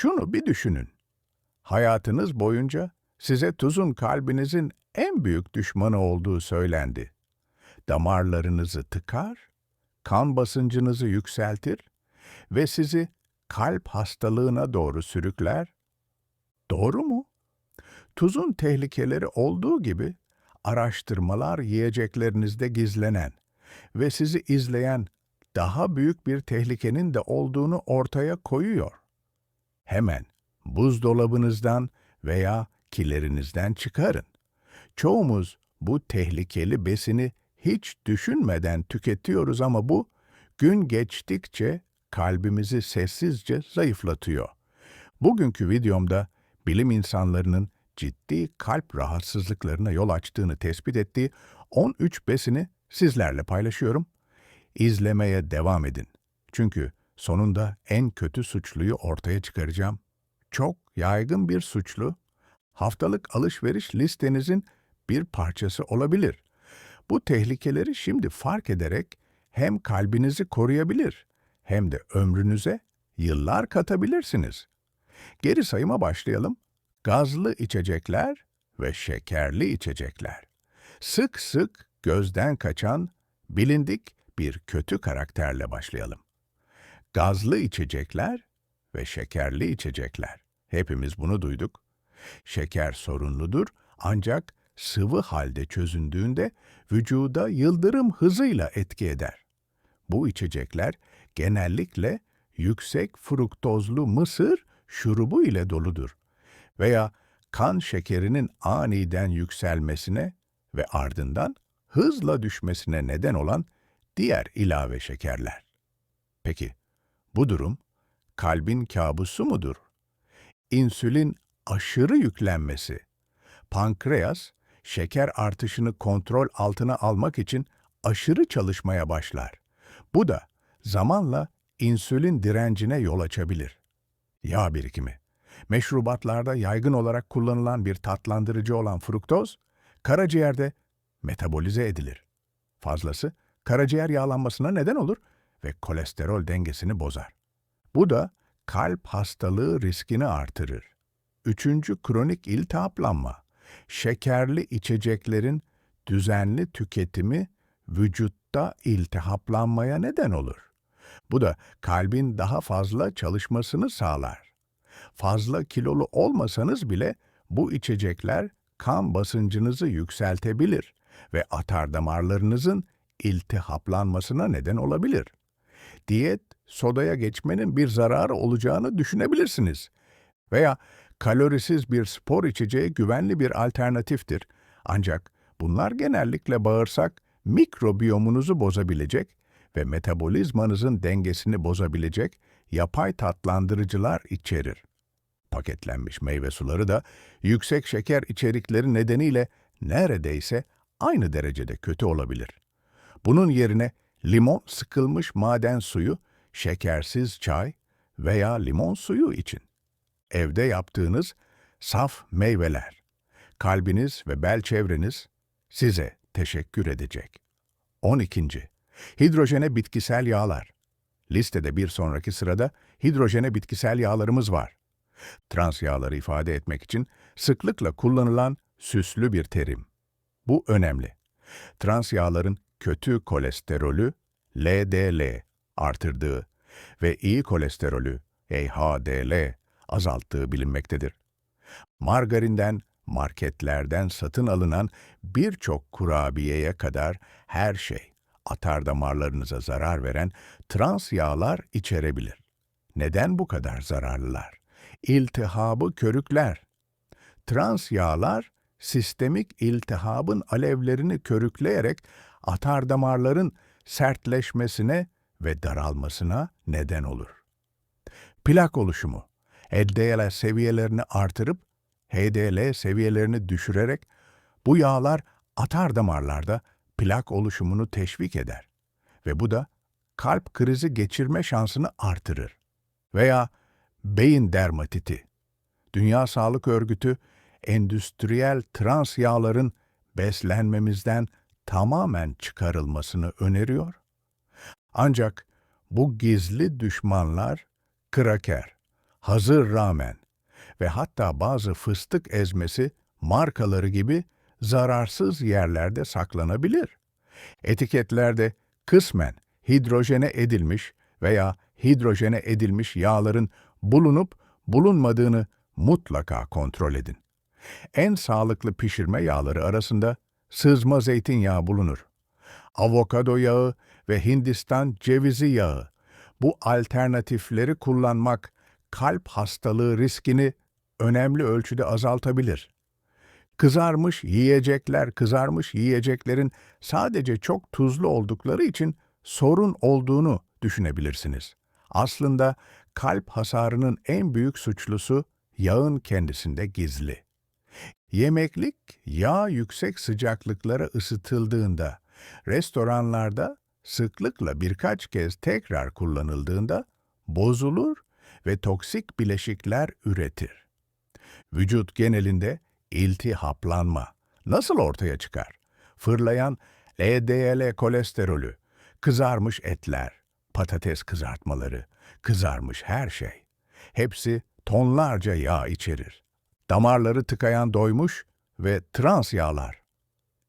Şunu bir düşünün. Hayatınız boyunca size tuzun kalbinizin en büyük düşmanı olduğu söylendi. Damarlarınızı tıkar, kan basıncınızı yükseltir ve sizi kalp hastalığına doğru sürükler. Doğru mu? Tuzun tehlikeleri olduğu gibi araştırmalar yiyeceklerinizde gizlenen ve sizi izleyen daha büyük bir tehlikenin de olduğunu ortaya koyuyor. Hemen buzdolabınızdan veya kilerinizden çıkarın. Çoğumuz bu tehlikeli besini hiç düşünmeden tüketiyoruz ama bu gün geçtikçe kalbimizi sessizce zayıflatıyor. Bugünkü videomda bilim insanlarının ciddi kalp rahatsızlıklarına yol açtığını tespit ettiği 13 besini sizlerle paylaşıyorum. İzlemeye devam edin. Çünkü sonunda en kötü suçluyu ortaya çıkaracağım. Çok yaygın bir suçlu, haftalık alışveriş listenizin bir parçası olabilir. Bu tehlikeleri şimdi fark ederek hem kalbinizi koruyabilir hem de ömrünüze yıllar katabilirsiniz. Geri sayıma başlayalım. Gazlı içecekler ve şekerli içecekler. Sık sık gözden kaçan bilindik bir kötü karakterle başlayalım. Gazlı içecekler ve şekerli içecekler. Hepimiz bunu duyduk. Şeker sorunludur ancak sıvı halde çözündüğünde vücuda yıldırım hızıyla etki eder. Bu içecekler genellikle yüksek fruktozlu mısır şurubu ile doludur veya kan şekerinin aniden yükselmesine ve ardından hızla düşmesine neden olan diğer ilave şekerler. Peki, bu durum kalbin kabusu mudur? İnsülin aşırı yüklenmesi. Pankreas, şeker artışını kontrol altına almak için aşırı çalışmaya başlar. Bu da zamanla insülin direncine yol açabilir. Yağ birikimi. Meşrubatlarda yaygın olarak kullanılan bir tatlandırıcı olan fruktoz, karaciğerde metabolize edilir. Fazlası karaciğer yağlanmasına neden olur ve kolesterol dengesini bozar. Bu da kalp hastalığı riskini artırır. Üçüncü kronik iltihaplanma. Şekerli içeceklerin düzenli tüketimi vücutta iltihaplanmaya neden olur. Bu da kalbin daha fazla çalışmasını sağlar. Fazla kilolu olmasanız bile bu içecekler kan basıncınızı yükseltebilir ve atar damarlarınızın iltihaplanmasına neden olabilir. Diyet, sodaya geçmenin bir zararı olacağını düşünebilirsiniz. Veya kalorisiz bir spor içeceği güvenli bir alternatiftir. Ancak bunlar genellikle bağırsak mikrobiyomunuzu bozabilecek ve metabolizmanızın dengesini bozabilecek yapay tatlandırıcılar içerir. Paketlenmiş meyve suları da yüksek şeker içerikleri nedeniyle neredeyse aynı derecede kötü olabilir. Bunun yerine limon sıkılmış maden suyu, şekersiz çay veya limon suyu için. Evde yaptığınız saf meyveler, kalbiniz ve bel çevreniz size teşekkür edecek. 12. Hidrojene bitkisel yağlar. Listede bir sonraki sırada hidrojene bitkisel yağlarımız var. Trans yağları ifade etmek için sıklıkla kullanılan süslü bir terim. Bu önemli. Trans yağların kötü kolesterolü LDL artırdığı ve iyi kolesterolü HDL azalttığı bilinmektedir. Margarinden, marketlerden satın alınan birçok kurabiyeye kadar her şey atar damarlarınıza zarar veren trans yağlar içerebilir. Neden bu kadar zararlılar? İltihabı körükler. Trans yağlar sistemik iltihabın alevlerini körükleyerek atar damarların sertleşmesine ve daralmasına neden olur. Plak oluşumu, LDL seviyelerini artırıp HDL seviyelerini düşürerek bu yağlar atar damarlarda plak oluşumunu teşvik eder ve bu da kalp krizi geçirme şansını artırır. Veya beyin dermatiti. Dünya Sağlık Örgütü endüstriyel trans yağların beslenmemizden tamamen çıkarılmasını öneriyor. Ancak bu gizli düşmanlar kraker, hazır ramen ve hatta bazı fıstık ezmesi markaları gibi zararsız yerlerde saklanabilir. Etiketlerde kısmen hidrojene edilmiş veya hidrojene edilmiş yağların bulunup bulunmadığını mutlaka kontrol edin. En sağlıklı pişirme yağları arasında sızma zeytinyağı bulunur. Avokado yağı ve Hindistan cevizi yağı. Bu alternatifleri kullanmak kalp hastalığı riskini önemli ölçüde azaltabilir. Kızarmış yiyecekler, kızarmış yiyeceklerin sadece çok tuzlu oldukları için sorun olduğunu düşünebilirsiniz. Aslında kalp hasarının en büyük suçlusu yağın kendisinde gizli. Yemeklik yağ yüksek sıcaklıklara ısıtıldığında, restoranlarda sıklıkla birkaç kez tekrar kullanıldığında bozulur ve toksik bileşikler üretir. Vücut genelinde iltihaplanma nasıl ortaya çıkar? Fırlayan LDL kolesterolü, kızarmış etler, patates kızartmaları, kızarmış her şey. Hepsi tonlarca yağ içerir. Damarları tıkayan doymuş ve trans yağlar.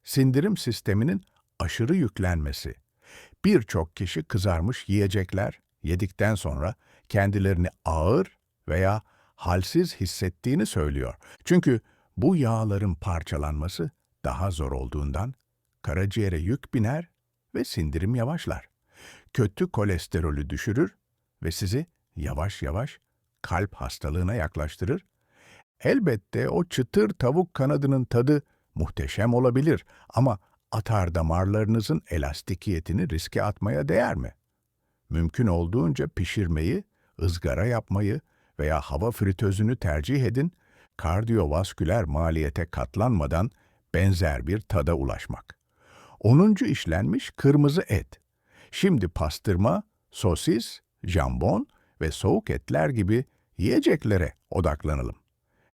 Sindirim sisteminin aşırı yüklenmesi. Birçok kişi kızarmış yiyecekler yedikten sonra kendilerini ağır veya halsiz hissettiğini söylüyor. Çünkü bu yağların parçalanması daha zor olduğundan karaciğere yük biner ve sindirim yavaşlar. Kötü kolesterolü düşürür ve sizi yavaş yavaş kalp hastalığına yaklaştırır. Elbette o çıtır tavuk kanadının tadı muhteşem olabilir ama atar damarlarınızın elastikiyetini riske atmaya değer mi? Mümkün olduğunca pişirmeyi, ızgara yapmayı veya hava fritözünü tercih edin, kardiyovasküler maliyete katlanmadan benzer bir tada ulaşmak. 10. işlenmiş kırmızı et. Şimdi pastırma, sosis, jambon ve soğuk etler gibi yiyeceklere odaklanalım.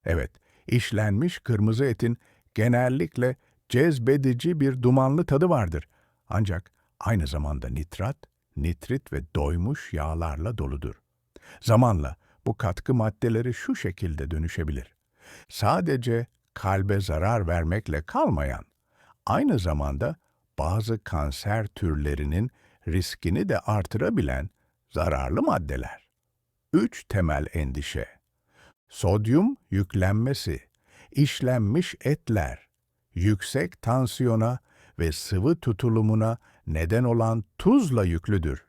Evet, işlenmiş kırmızı etin genellikle cezbedici bir dumanlı tadı vardır. Ancak aynı zamanda nitrat, nitrit ve doymuş yağlarla doludur. Zamanla bu katkı maddeleri şu şekilde dönüşebilir. Sadece kalbe zarar vermekle kalmayan, aynı zamanda bazı kanser türlerinin riskini de artırabilen zararlı maddeler. Üç temel endişe. Sodyum yüklenmesi, işlenmiş etler, yüksek tansiyona ve sıvı tutulumuna neden olan tuzla yüklüdür.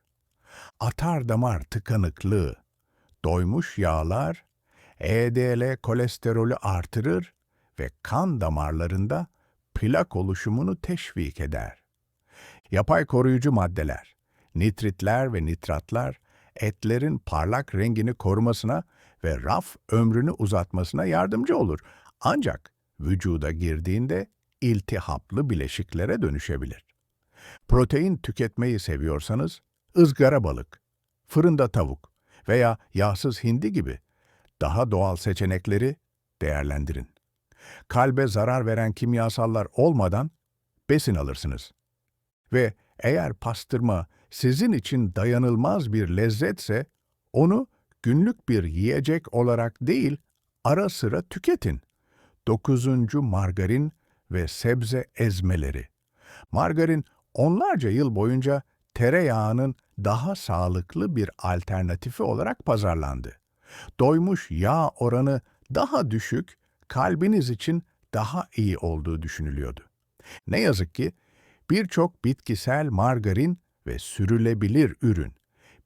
Atar damar tıkanıklığı, doymuş yağlar, EDL kolesterolü artırır ve kan damarlarında plak oluşumunu teşvik eder. Yapay koruyucu maddeler, nitritler ve nitratlar etlerin parlak rengini korumasına ve raf ömrünü uzatmasına yardımcı olur. Ancak vücuda girdiğinde iltihaplı bileşiklere dönüşebilir. Protein tüketmeyi seviyorsanız ızgara balık, fırında tavuk veya yağsız hindi gibi daha doğal seçenekleri değerlendirin. Kalbe zarar veren kimyasallar olmadan besin alırsınız. Ve eğer pastırma sizin için dayanılmaz bir lezzetse, onu günlük bir yiyecek olarak değil, ara sıra tüketin. Dokuzuncu margarin ve sebze ezmeleri. Margarin onlarca yıl boyunca tereyağının daha sağlıklı bir alternatifi olarak pazarlandı. Doymuş yağ oranı daha düşük, kalbiniz için daha iyi olduğu düşünülüyordu. Ne yazık ki birçok bitkisel margarin ve sürülebilir ürün,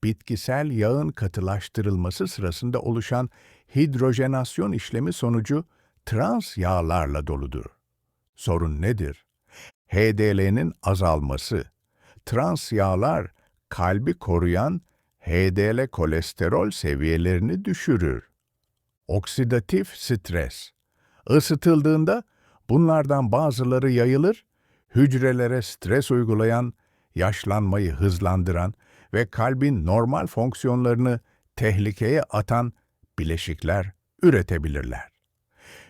bitkisel yağın katılaştırılması sırasında oluşan hidrojenasyon işlemi sonucu trans yağlarla doludur. Sorun nedir? HDL'nin azalması. Trans yağlar kalbi koruyan HDL kolesterol seviyelerini düşürür. Oksidatif stres. Isıtıldığında bunlardan bazıları yayılır, hücrelere stres uygulayan, yaşlanmayı hızlandıran ve kalbin normal fonksiyonlarını tehlikeye atan bileşikler üretebilirler.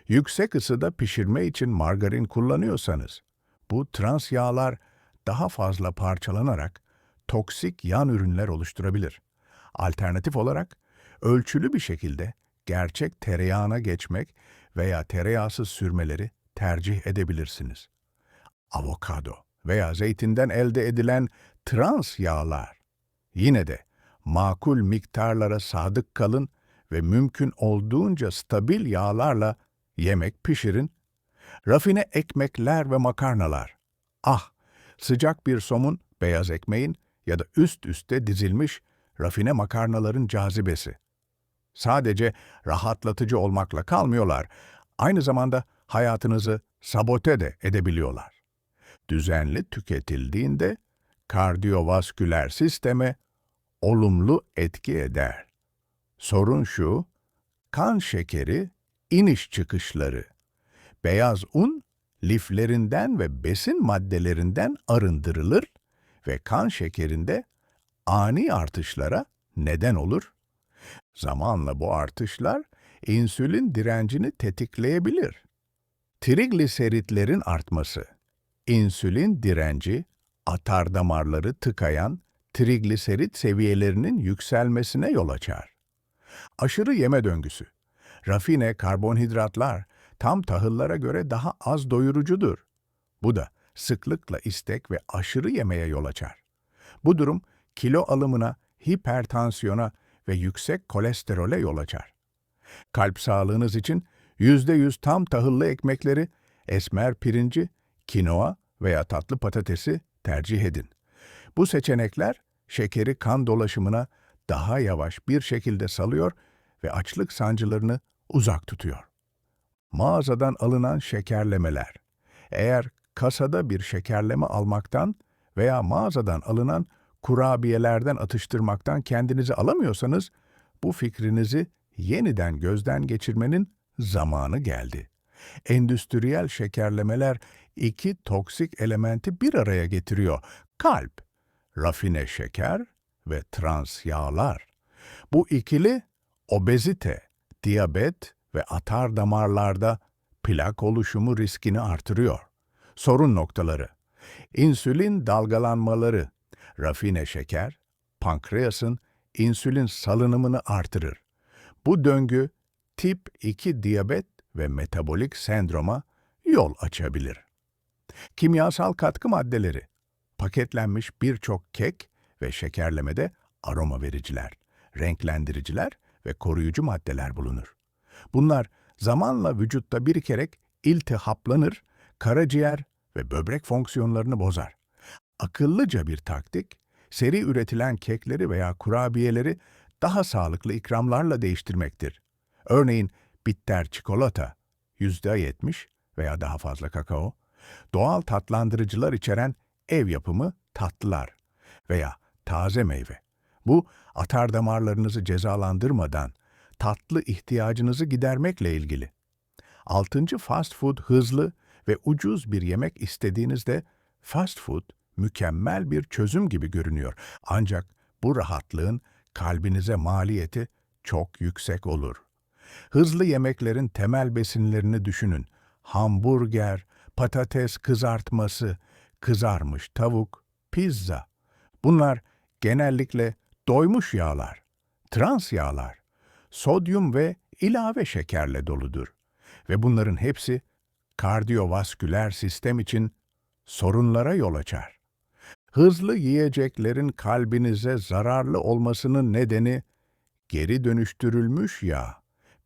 Yüksek ısıda pişirme için margarin kullanıyorsanız, bu trans yağlar daha fazla parçalanarak toksik yan ürünler oluşturabilir. Alternatif olarak ölçülü bir şekilde gerçek tereyağına geçmek veya tereyağsız sürmeleri tercih edebilirsiniz. Avokado veya zeytinden elde edilen trans yağlar. Yine de makul miktarlara sadık kalın ve mümkün olduğunca stabil yağlarla yemek pişirin. Rafine ekmekler ve makarnalar. Ah, sıcak bir somun, beyaz ekmeğin ya da üst üste dizilmiş rafine makarnaların cazibesi. Sadece rahatlatıcı olmakla kalmıyorlar, aynı zamanda hayatınızı sabote de edebiliyorlar. Düzenli tüketildiğinde kardiyovasküler sisteme olumlu etki eder. Sorun şu, kan şekeri, iniş çıkışları. Beyaz un, liflerinden ve besin maddelerinden arındırılır ve kan şekerinde ani artışlara neden olur. Zamanla bu artışlar insülin direncini tetikleyebilir. Trigliseritlerin artması, insülin direnci, atar damarları tıkayan trigliserit seviyelerinin yükselmesine yol açar. Aşırı yeme döngüsü, rafine karbonhidratlar tam tahıllara göre daha az doyurucudur. Bu da sıklıkla istek ve aşırı yemeye yol açar. Bu durum kilo alımına, hipertansiyona ve yüksek kolesterole yol açar. Kalp sağlığınız için %100 tam tahıllı ekmekleri, esmer pirinci, kinoa veya tatlı patatesi tercih edin. Bu seçenekler şekeri kan dolaşımına daha yavaş bir şekilde salıyor ve açlık sancılarını uzak tutuyor. Mağazadan alınan şekerlemeler. Eğer kasada bir şekerleme almaktan veya mağazadan alınan kurabiyelerden atıştırmaktan kendinizi alamıyorsanız, bu fikrinizi yeniden gözden geçirmenin zamanı geldi. Endüstriyel şekerlemeler iki toksik elementi bir araya getiriyor. Kalp, rafine şeker ve trans yağlar. Bu ikili obezite, diyabet ve atar damarlarda plak oluşumu riskini artırıyor. Sorun noktaları. İnsülin dalgalanmaları, rafine şeker, pankreasın insülin salınımını artırır. Bu döngü tip 2 diyabet ve metabolik sendroma yol açabilir. Kimyasal katkı maddeleri, paketlenmiş birçok kek ve şekerlemede aroma vericiler, renklendiriciler ve koruyucu maddeler bulunur. Bunlar zamanla vücutta birikerek iltihaplanır, karaciğer ve böbrek fonksiyonlarını bozar. Akıllıca bir taktik, seri üretilen kekleri veya kurabiyeleri daha sağlıklı ikramlarla değiştirmektir. Örneğin bitter çikolata, %70 veya daha fazla kakao, doğal tatlandırıcılar içeren ev yapımı tatlılar veya taze meyve. Bu, atar damarlarınızı cezalandırmadan tatlı ihtiyacınızı gidermekle ilgili. Altıncı fast food hızlı ve ucuz bir yemek istediğinizde fast food mükemmel bir çözüm gibi görünüyor. Ancak bu rahatlığın kalbinize maliyeti çok yüksek olur. Hızlı yemeklerin temel besinlerini düşünün. Hamburger, patates kızartması, kızarmış tavuk, pizza. Bunlar genellikle doymuş yağlar, trans yağlar, sodyum ve ilave şekerle doludur. Ve bunların hepsi kardiyovasküler sistem için sorunlara yol açar. Hızlı yiyeceklerin kalbinize zararlı olmasının nedeni geri dönüştürülmüş yağ.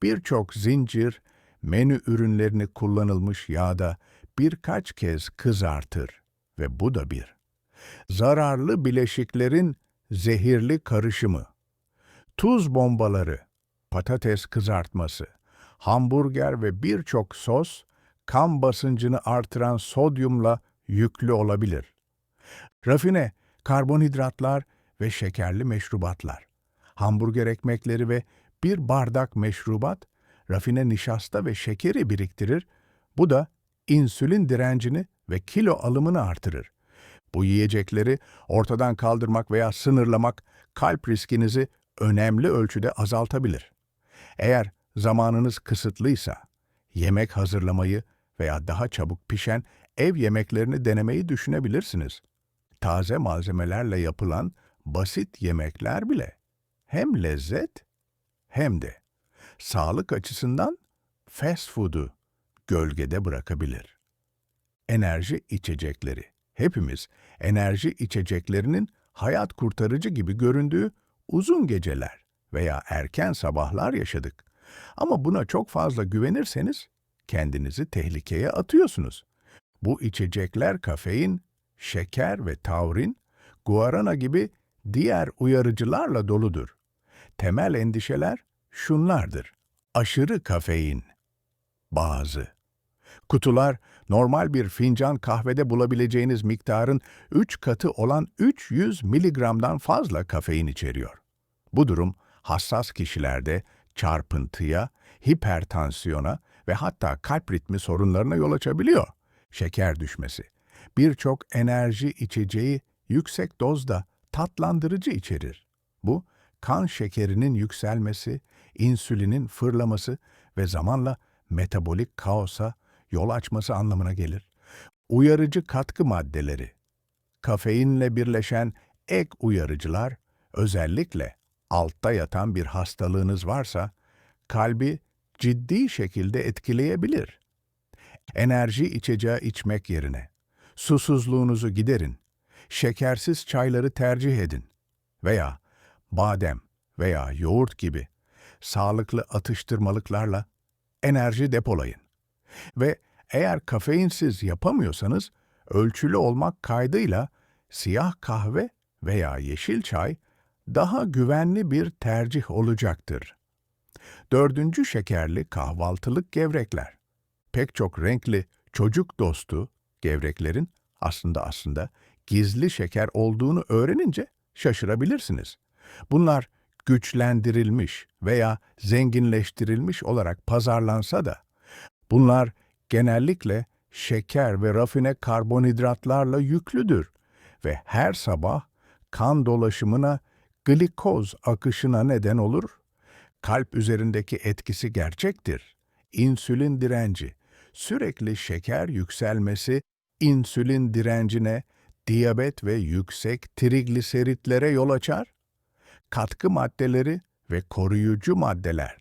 Birçok zincir, menü ürünlerini kullanılmış yağda birkaç kez kızartır ve bu da bir. Zararlı bileşiklerin zehirli karışımı. Tuz bombaları, patates kızartması, hamburger ve birçok sos kan basıncını artıran sodyumla yüklü olabilir. Rafine, karbonhidratlar ve şekerli meşrubatlar. Hamburger ekmekleri ve bir bardak meşrubat, rafine nişasta ve şekeri biriktirir. Bu da insülin direncini ve kilo alımını artırır. Bu yiyecekleri ortadan kaldırmak veya sınırlamak kalp riskinizi önemli ölçüde azaltabilir. Eğer zamanınız kısıtlıysa, yemek hazırlamayı veya daha çabuk pişen ev yemeklerini denemeyi düşünebilirsiniz. Taze malzemelerle yapılan basit yemekler bile hem lezzet hem de sağlık açısından fast food'u gölgede bırakabilir. Enerji içecekleri. Hepimiz enerji içeceklerinin hayat kurtarıcı gibi göründüğü uzun geceler veya erken sabahlar yaşadık. Ama buna çok fazla güvenirseniz kendinizi tehlikeye atıyorsunuz. Bu içecekler kafein, şeker ve taurin, guarana gibi diğer uyarıcılarla doludur. Temel endişeler şunlardır. Aşırı kafein. Bazı. Kutular normal bir fincan kahvede bulabileceğiniz miktarın 3 katı olan 300 miligramdan fazla kafein içeriyor. Bu durum hassas kişilerde çarpıntıya, hipertansiyona ve hatta kalp ritmi sorunlarına yol açabiliyor. Şeker düşmesi. Birçok enerji içeceği yüksek dozda tatlandırıcı içerir. Bu, kan şekerinin yükselmesi, insülinin fırlaması ve zamanla metabolik kaosa yol açması anlamına gelir. Uyarıcı katkı maddeleri. Kafeinle birleşen ek uyarıcılar, özellikle altta yatan bir hastalığınız varsa, kalbi ciddi şekilde etkileyebilir. Enerji içeceği içmek yerine susuzluğunuzu giderin, şekersiz çayları tercih edin veya badem veya yoğurt gibi sağlıklı atıştırmalıklarla enerji depolayın. Ve eğer kafeinsiz yapamıyorsanız ölçülü olmak kaydıyla siyah kahve veya yeşil çay daha güvenli bir tercih olacaktır. Dördüncü şekerli kahvaltılık gevrekler. Pek çok renkli çocuk dostu gevreklerin aslında aslında gizli şeker olduğunu öğrenince şaşırabilirsiniz. Bunlar güçlendirilmiş veya zenginleştirilmiş olarak pazarlansa da bunlar genellikle şeker ve rafine karbonhidratlarla yüklüdür ve her sabah kan dolaşımına glikoz akışına neden olur. Kalp üzerindeki etkisi gerçektir. İnsülin direnci, sürekli şeker yükselmesi insülin direncine, diyabet ve yüksek trigliseritlere yol açar. Katkı maddeleri ve koruyucu maddeler,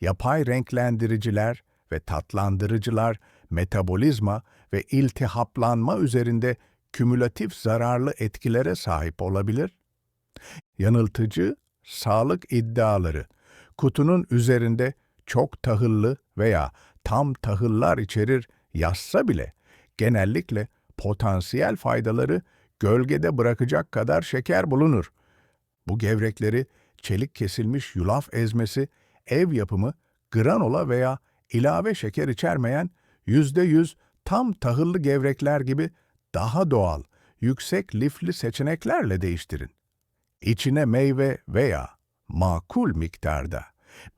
yapay renklendiriciler ve tatlandırıcılar metabolizma ve iltihaplanma üzerinde kümülatif zararlı etkilere sahip olabilir. Yanıltıcı sağlık iddiaları kutunun üzerinde çok tahıllı veya tam tahıllar içerir yazsa bile genellikle potansiyel faydaları gölgede bırakacak kadar şeker bulunur. Bu gevrekleri çelik kesilmiş yulaf ezmesi, ev yapımı, granola veya ilave şeker içermeyen %100 tam tahıllı gevrekler gibi daha doğal, yüksek lifli seçeneklerle değiştirin. İçine meyve veya makul miktarda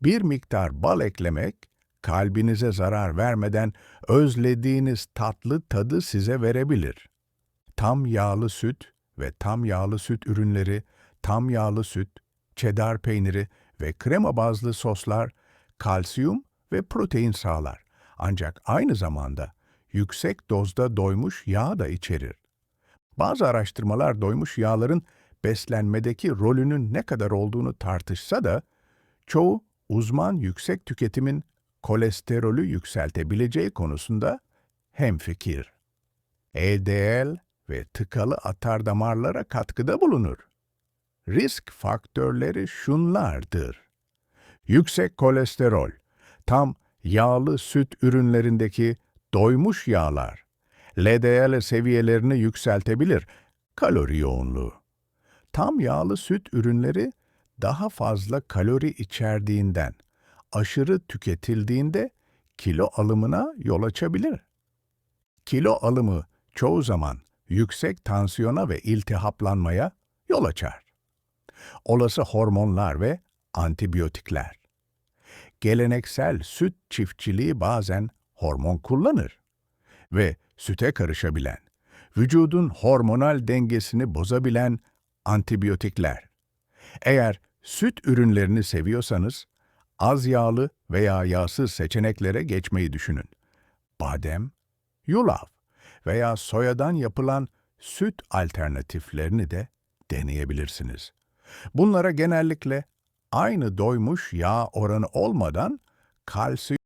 bir miktar bal eklemek, kalbinize zarar vermeden özlediğiniz tatlı tadı size verebilir. Tam yağlı süt ve tam yağlı süt ürünleri, tam yağlı süt, çedar peyniri ve krema bazlı soslar kalsiyum ve protein sağlar. Ancak aynı zamanda yüksek dozda doymuş yağ da içerir. Bazı araştırmalar doymuş yağların beslenmedeki rolünün ne kadar olduğunu tartışsa da çoğu uzman yüksek tüketimin kolesterolü yükseltebileceği konusunda hemfikir. LDL ve tıkalı atar damarlara katkıda bulunur. Risk faktörleri şunlardır. Yüksek kolesterol, tam yağlı süt ürünlerindeki doymuş yağlar, LDL seviyelerini yükseltebilir, kalori yoğunluğu. Tam yağlı süt ürünleri daha fazla kalori içerdiğinden, aşırı tüketildiğinde kilo alımına yol açabilir. Kilo alımı çoğu zaman yüksek tansiyona ve iltihaplanmaya yol açar. Olası hormonlar ve antibiyotikler. Geleneksel süt çiftçiliği bazen hormon kullanır ve süte karışabilen, vücudun hormonal dengesini bozabilen antibiyotikler. Eğer süt ürünlerini seviyorsanız, az yağlı veya yağsız seçeneklere geçmeyi düşünün. Badem, yulaf veya soyadan yapılan süt alternatiflerini de deneyebilirsiniz. Bunlara genellikle aynı doymuş yağ oranı olmadan kalsiyum